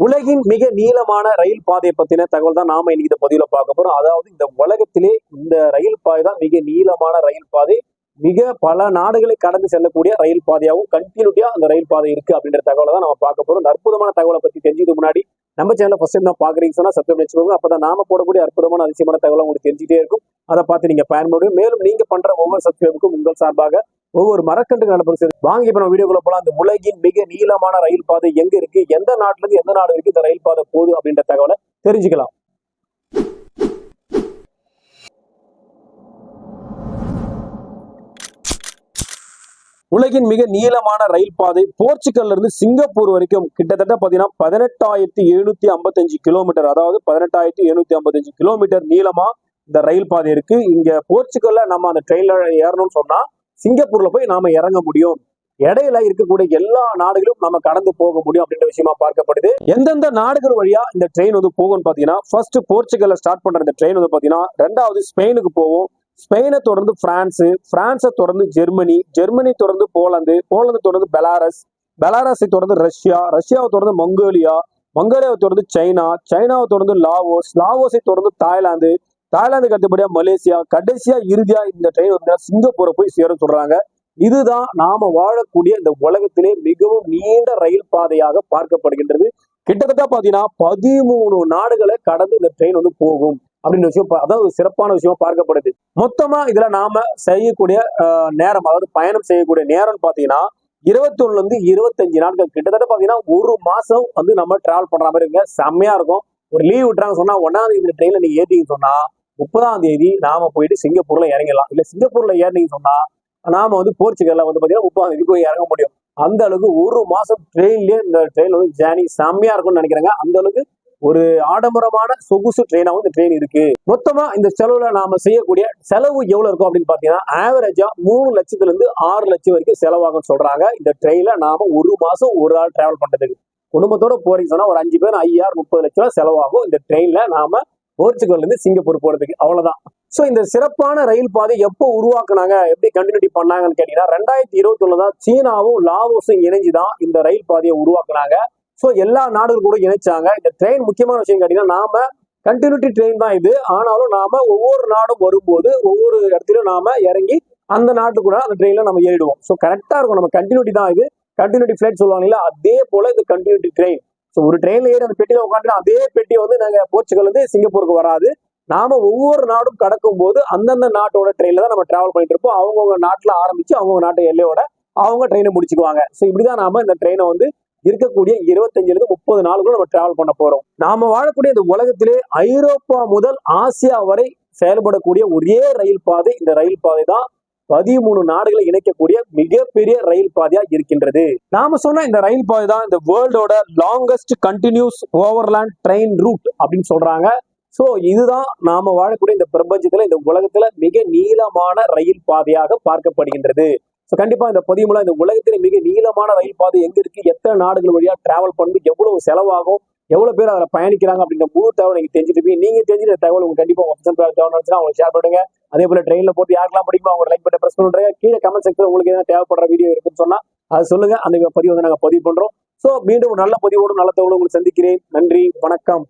உலகின் மிக நீளமான ரயில் பாதையை பத்தின தகவல் தான் நாம இன்னைக்கு இந்த பதிவுல பார்க்க போறோம். அதாவது இந்த உலகத்திலே இந்த ரயில் பாதை தான் மிக நீளமான ரயில் பாதை. மிக பல நாடுகளை கடந்து செல்லக்கூடிய ரயில் பாதையாகவும் கண்டினியூட்டியா அந்த ரயில் பாதை இருக்கு அப்படின்ற தகவலை தான் நம்ம பார்க்க போறோம். அற்புதமான தகவலை பத்தி தெரிஞ்சதுக்கு முன்னாடி நம்ம சேனல் ஃபர்ஸ்ட் டைம் தான் பாக்குறீங்க சொன்னா சப்ஸ்கிரைப் வச்சுக்கோங்க. அப்பதான் நாம போடக்கூடிய அற்புதமான அதிசயமான தகவலை உங்களுக்கு தெரிஞ்சுட்டே இருக்கும். அதை பார்த்து நீங்க பயன்படுவோம் மேலும் நீங்க பண்ற ஒவ்வொரு சப்ஸ்கிரைபுக்கும் உங்கள் சார்பாக ஒவ்வொரு மரக்கண்டு நடப்பது சரி வாங்கி இப்ப நம்ம வீடியோக்குள்ள போலாம். அந்த உலகின் மிக நீளமான ரயில் பாதை எங்க இருக்கு? எந்த நாட்டுல இருந்து எந்த நாடு வரைக்கும் இந்த ரயில் பாதை போகுது அப்படின்ற தகவலை தெரிஞ்சுக்கலாம். உலகின் மிக நீளமான ரயில் பாதை போர்ச்சுகல்ல இருந்து சிங்கப்பூர் வரைக்கும் கிட்டத்தட்ட பாத்தீங்கன்னா பதினெட்டாயிரத்தி எழுநூத்தி ஐம்பத்தஞ்சு கிலோமீட்டர். அதாவது பதினெட்டாயிரத்தி எழுநூத்தி ஐம்பத்தஞ்சு கிலோமீட்டர் நீளமா இந்த ரயில் பாதை இருக்கு. இங்க போர்ச்சுகல்ல நம்ம அந்த ட்ரெயின்ல ஏறணும்னு சொன்னா சிங்கப்பூர்ல போய் நாம இறங்க முடியும். இடையில இருக்கக்கூடிய எல்லா நாடுகளும் நம்ம கடந்து போக முடியும் அப்படின்ற விஷயமா பார்க்கப்படுது. எந்தெந்த நாடுகள் வழியா இந்த ட்ரெயின் வந்து போகும்னு பாத்தீங்கன்னா ஃபர்ஸ்ட் போர்ச்சுகல்ல ஸ்டார்ட் பண்ற இந்த ட்ரெயின் வந்து பாத்தீங்கன்னா ரெண்டாவது ஸ்பெயினுக்கு போகும் ஸ்பெயினை தொடர்ந்து பிரான்ஸ் பிரான்ஸை தொடர்ந்து ஜெர்மனி ஜெர்மனி தொடர்ந்து போலந்து போலந்து தொடர்ந்து பெலாரஸ் பெலாரஸை தொடர்ந்து ரஷ்யா ரஷ்யாவை தொடர்ந்து மங்கோலியா மங்கோலியாவை தொடர்ந்து சைனா சைனாவை தொடர்ந்து லாவோஸ் லாவோஸை தொடர்ந்து தாய்லாந்து தாய்லாந்துக்கு அடுத்தபடியா மலேசியா கடைசியா இறுதியா இந்த ட்ரெயின் வந்து சிங்கப்பூரை போய் சேரும் சொல்றாங்க. இதுதான் நாம வாழக்கூடிய இந்த உலகத்திலே மிகவும் நீண்ட ரயில் பாதையாக பார்க்கப்படுகின்றது. கிட்டத்தட்ட பாத்தீங்கன்னா பதிமூணு நாடுகளை கடந்து இந்த ட்ரெயின் வந்து போகும் அப்படின்ற விஷயம் அதாவது ஒரு சிறப்பான விஷயமா பார்க்கப்படுது. மொத்தமா இதுல நாம செய்யக்கூடிய நேரம் அதாவது பயணம் செய்யக்கூடிய நேரம் பாத்தீங்கன்னா இருபத்தி ஒண்ணுல இருந்து இருபத்தஞ்சு நாட்கள். கிட்டத்தட்ட பாத்தீங்கன்னா ஒரு மாசம் வந்து நம்ம டிராவல் பண்ற மாதிரி இருக்குங்க. செம்மையா இருக்கும். ஒரு லீவ் விட்டுறாங்க சொன்னா ஒன்னாம் தேதி இந்த ட்ரெயின்ல நீங்க ஏறிட்டீங்க சொன்னா முப்பதாம் தேதி நாம போயிட்டு சிங்கப்பூர்ல இறங்கலாம் இல்ல சிங்கப்பூர்ல ஏறினீங்க சொன்னா நாம வந்து போர்ச்சுகல்ல வந்து பாத்தீங்கன்னா முப்பதாம் தேதி போய் இறங்க முடியும். அந்த அளவுக்கு ஒரு மாசம் ட்ரெயின்லயே இந்த ட்ரெயின் வந்து ஜேர்னி செம்மையா இருக்கும்னு நினைக்கிறாங்க. அந்த அளவுக்கு ஒரு ஆடம்பரமான சொகுசு ட்ரெயினாவும் இந்த ட்ரெயின் இருக்கு. மொத்தமா இந்த செலவுல நாம செய்யக்கூடிய செலவு எவ்வளவு இருக்கும் அப்படின்னு பாத்தீங்கன்னா ஆவரேஜா மூணு லட்சத்துல இருந்து ஆறு லட்சம் வரைக்கும் செலவாகும்னு சொல்றாங்க. இந்த ட்ரெயின்ல நாம ஒரு மாசம் ஒரு ஆள் டிராவல் பண்றதுக்கு. குடும்பத்தோட போறீங்க சொன்னா ஒரு அஞ்சு பேர் ஐயாயிரம் முப்பது லட்சம் ரூபா செலவாகும். இந்த ட்ரெயின்ல நாம போர்ச்சுகல்லேருந்து சிங்கப்பூர் போகிறதுக்கு அவ்வளோதான் ஸோ இந்த சிறப்பான ரயில் பாதை எப்போ உருவாக்குனாங்க? எப்படி கண்டினியூட்டி பண்ணாங்கன்னு கேட்டீங்கன்னா ரெண்டாயிரத்தி இருபத்தி தான் சீனாவும் லாவோஸும் இணைஞ்சுதான் இந்த ரயில் பாதையை உருவாக்குனாங்க. ஸோ எல்லா நாடுகள் கூட இணைச்சாங்க. இந்த ட்ரெயின் முக்கியமான விஷயம் கேட்டீங்கன்னா நாம கண்டினியூட்டி ட்ரெயின் தான் இது. ஆனாலும் நாம ஒவ்வொரு நாடும் வரும்போது ஒவ்வொரு இடத்துலையும் நாம இறங்கி அந்த நாட்டுக்கு கூட அந்த ட்ரெயினில் நம்ம ஏறிடுவோம். ஸோ கரெக்டாக இருக்கும். நம்ம கண்டினியூட்டி தான் இது. கண்டினியூட்டி ஃபிளைட் சொல்லுவாங்க அதே போல இது கண்டினியூட்டி ட்ரெயின் ஸோ ஒரு ட்ரெயின்ல ஏறி அந்த பெட்டியில உட்காந்து அதே பெட்டி வந்து நாங்க போர்ச்சுகல் இருந்து சிங்கப்பூருக்கு வராது. நாம ஒவ்வொரு நாடும் கடக்கும் போது அந்தந்த நாட்டோட ட்ரெயின்ல தான் நம்ம டிராவல் பண்ணிட்டு இருப்போம். அவங்கவுங்க நாட்டுல ஆரம்பிச்சு அவங்கவுங்க நாட்டு எல்லையோட அவங்க ட்ரெயினை முடிச்சுக்குவாங்க. ஸோ இப்படிதான் நாம இந்த ட்ரெயினை வந்து இருக்கக்கூடிய இருபத்தஞ்சுல இருந்து முப்பது நாளுக்குள்ள நம்ம டிராவல் பண்ண போறோம். நாம வாழக்கூடிய இந்த உலகத்திலே ஐரோப்பா முதல் ஆசியா வரை செயல்படக்கூடிய ஒரே ரயில் பாதை இந்த ரயில் பாதை தான் பதிமூணு நாடுகளை இணைக்கக்கூடிய மிகப்பெரிய ரயில் பாதையா இருக்கின்றது. நாம சொன்ன இந்த ரயில் பாதை தான் இந்த வேர்ல்டோட longest continuous overland train route அப்படின்னு சொல்றாங்க. சோ இதுதான் நாம வாழக்கூடிய இந்த பிரபஞ்சத்துல இந்த உலகத்துல மிக நீளமான ரயில் பாதையாக பார்க்கப்படுகின்றது. ஸோ கண்டிப்பா இந்த பதிவு இந்த உலகத்திலே மிக நீளமான ரயில் பாதை எங்க இருக்கு? எத்தனை நாடுகள் வழியா டிராவல் பண்ணி எவ்வளவு செலவாகும்? எவ்வளவு பேர் அதில் பயணிக்கிறாங்க அப்படின்ற முழு தகவல் நீங்க தெரிஞ்சுட்டு போய் நீங்க தெரிஞ்சுட்டு தகவல் உங்களுக்கு கண்டிப்பா உங்க friends தேவை இருந்துச்சுன்னா ஷேர் பண்ணுங்க. அதே போல ட்ரெயினில் போட்டு யாருக்கெல்லாம் பிடிக்குமோ அவங்க லைக் பட்டன் ப்ரெஸ் பண்ணுறாங்க கீழே கமெண்ட் செக்ஷன் உங்களுக்கு எதாவது தேவைப்படுற வீடியோ இருக்குன்னு சொன்னா அது சொல்லுங்க. அந்த பதிவு வந்து நாங்க பதிவு பண்றோம். ஸோ மீண்டும் நல்ல பதிவோடு நல்ல தகவலும் உங்களுக்கு சந்திக்கிறேன். நன்றி வணக்கம்.